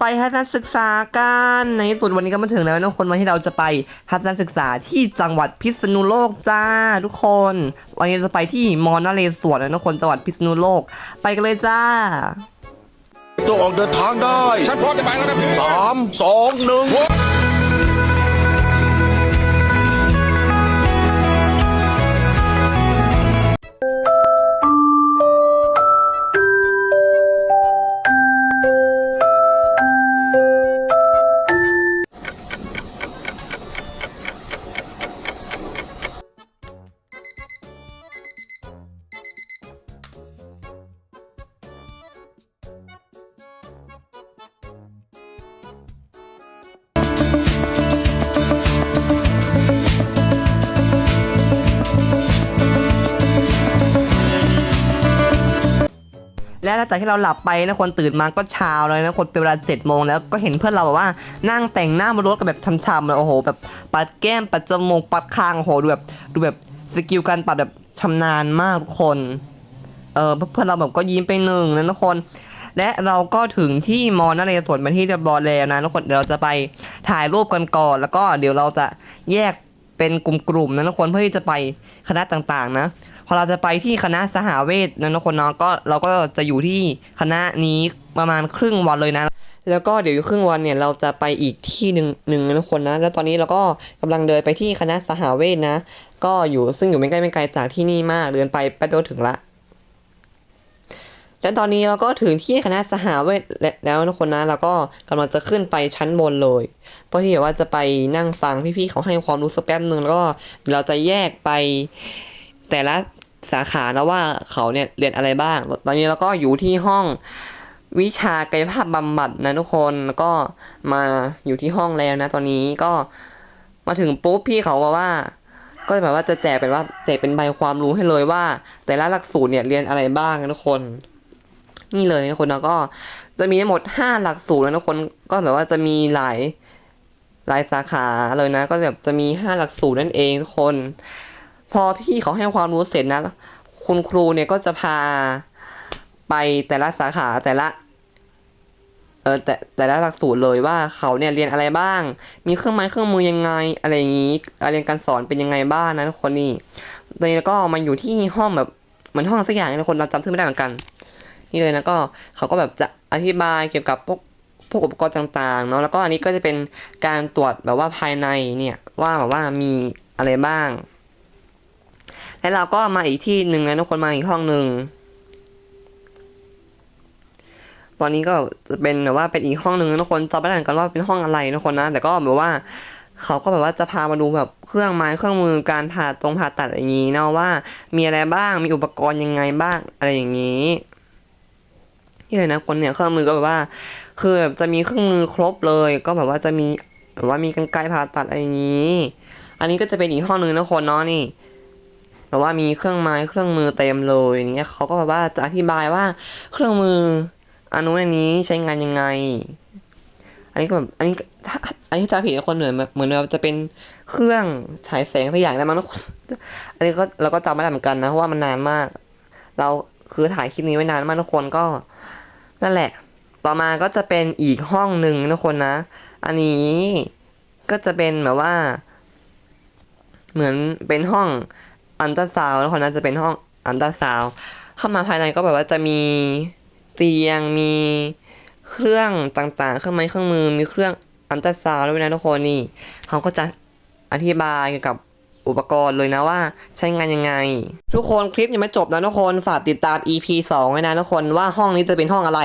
ไปทัศนศึกษากันในที่สุดวันนี้ก็มาถึงแล้วนะทุกคนวันที่เราจะไปทัศนศึกษาที่จังหวัดพิษณุโลกจ้าทุกคน วันนี้เราจะไปที่มอนเรศวรนะทุกคนจังหวัดพิษณุโลก ไปกันเลยจ้าต้องออกเดินทางได้ ฉันพร้อมจะไปแล้วนะพี่สามสองหนึ่ง และหลังจากที่เราหลับไปนะคนตื่นมาก็เช้าเลยนะคนเป็นเวลาเจ็ดโมงแล้วก็เห็นเพื่อนเราแบบว่านั่งแต่งหน้าบนรถกันแบบช้ำๆเลยโอ้โห แบบปัดแก้มปัดจมูกปัดคางโอ้โหดูแบบดูแบบสกิลการปัดแบบชำนาญมากทุกคนเออเพื่อนเราแบบก็ยิ้มไปหนึ่งนะทุกคนและเราก็ถึงที่มอนเรศวรมาที่เรียบร้อยแล้วนะทุกคนเดี๋ยวเราจะไปถ่ายรูปกันก่อน แล้วก็เดี๋ยวเราจะแยกเป็นกลุ่มๆนะทุกคนเพื่อที่จะไปคณะต่างๆ นะ พอเราจะไปที่คณะสหเวชนะทุกคนเนาะก็เราก็จะอยู่ที่คณะนี้ประมาณครึ่งวันเลยนะ แล้วก็เดี๋ยวครึ่งวันเนี่ยเราจะไปอีกที่หนึ่งหนึ่งนะทุกคนนะ แล้วตอนนี้เราก็กำลังเดินไปที่คณะสหเวชนะ ก็อยู่ซึ่งอยู่ไม่ใกล้ไม่ไกลจากที่นี่มากเดินไปแป๊บเดียวถึงละและตอนนี้เราก็ถึงที่คณะสหเวทแล้วทุกคนนะเราก็กำลังจะขึ้นไปชั้นบนเลยเพราะที่แบบว่าจะไปนั่งฟังพี่ๆเขาให้ความรู้สักแป๊บหนึ่งแล้วก็เราจะแยกไปแต่ละ สาขานะว่าเขาเนี่ยเรียนอะไรบ้าง ตอนนี้เราก็อยู่ที่ห้องวิชากายภาพบำบัดนะทุกคนแล้วก็มาอยู่ที่ห้องแล้วนะ ตอนนี้ก็มาถึงปุ๊บพี่เขาบอกว่า ก็แบบว่าจะแจกเป็นว่าแจกเป็นใบความรู้ให้เลยว่า แต่ละหลักสูตรเนี่ยเรียนอะไรบ้างนะทุกคน นี่เลยนะทุกคนแล้วก็จะมีทั้งหมด 5 หลักสูตรนะทุกคนก็แบบว่าจะมีหลายหลายสาขาเลยนะ ก็แบบจะมี 5 หลักสูตรนั่นเองทุกคน พอพี่เขาให้ความรู้เสร็จนะ คุณครูเนี่ยก็จะพาไปแต่ละสาขาแต่ละเออแต่แต่ละหลักสูตรเลยว่าเขาเนี่ยเรียนอะไรบ้าง มีเครื่องไม้เครื่องมือยังไง อะไรอย่างนี้เรียนการสอนเป็นยังไงบ้างนะทุกคนนี่ตอนนี้แล้วก็มาอยู่ที่ห้องแบบเหมือนห้องสักอย่างนะทุกคนเราจำชื่อไม่ได้เหมือนกัน นี่เลยนะก็เขาก็แบบจะอธิบายเกี่ยวกับพวกพวกอุปกรณ์ต่างๆเนาะแล้วก็อันนี้ก็จะเป็นการตรวจแบบว่าภายในเนี่ยว่าแบบว่ามีอะไรบ้าง แล้วเราก็มาอีกที่หนึ่งนะทุกคนมาอีกห้องหนึ่งตอนนี้ก็จะเป็นแบบว่าเป็นอีกห้องหนึ่งนะทุกคนจำไม่ได้เหมือนกันว่าเป็นห้องอะไรนะทุกคนนะ แต่ก็แบบว่าเขาก็แบบว่าจะพามาดูแบบเครื่องไม้เครื่องมือการผ่าตรงผ่าตัดอย่างนี้เนาะว่า มีอะไรบ้างมีอุปกรณ์ยังไงบ้างอะไรอย่างนี้ที่เลยนะคนเนี่ยเครื่องมือก็แบบว่า คือแบบจะมีเครื่องมือครบเลย ก็แบบว่าจะมีแบบว่ามีกรรไกรผ่าตัดอะไรอย่างนี้ อันนี้ก็จะเป็นอีกห้องหนึ่งนะคนเนาะนี่ แบบว่ามีเครื่องไม้เครื่องมือเต็มเลยอย่างเงี้ยเขาก็แบบว่าจะอธิบายว่าเครื่องมืออันนู้นอันนี้ใช้งานยังไง อันนี้ก็แบบอันนี้ถ้าอันนี้จะผิดนะคนเหมือนเหมือนแบบจะเป็นเครื่องฉายแสงสักอย่างได้วมั้งทุกคนอันนี้ก็เราก็จำไม่ได้เหมือนกันนะเพราะว่ามันนานมาก เราคือถ่ายคลิปนี้ไว้นานมากทุกคนก็ นั่นแหละ ต่อมาก็จะเป็นอีกห้องหนึ่งทุกคนนะ อันนี้ก็จะเป็นแบบว่า เหมือนเป็นห้อง อันตราซาวน์นะทุกคนนจะเป็นห้องอันตราซาวเข้ามาภายในก็แบบว่าจะมีเตียงมีเครื่องต่างๆ เครื่องไม้เครื่องมือมีเครื่องอันตราซาวด้วยนะทุกคนนี่เขาก็จะอธิบายเกี่ยวกับอุปกรณ์เลยนะว่าใช้งานยังไง ทุกคนคลิปยังไม่จบนะทุกคนฝากติดตาม EP 2ไว้นะทุกคนว่าห้องนี้จะเป็นห้องอะไร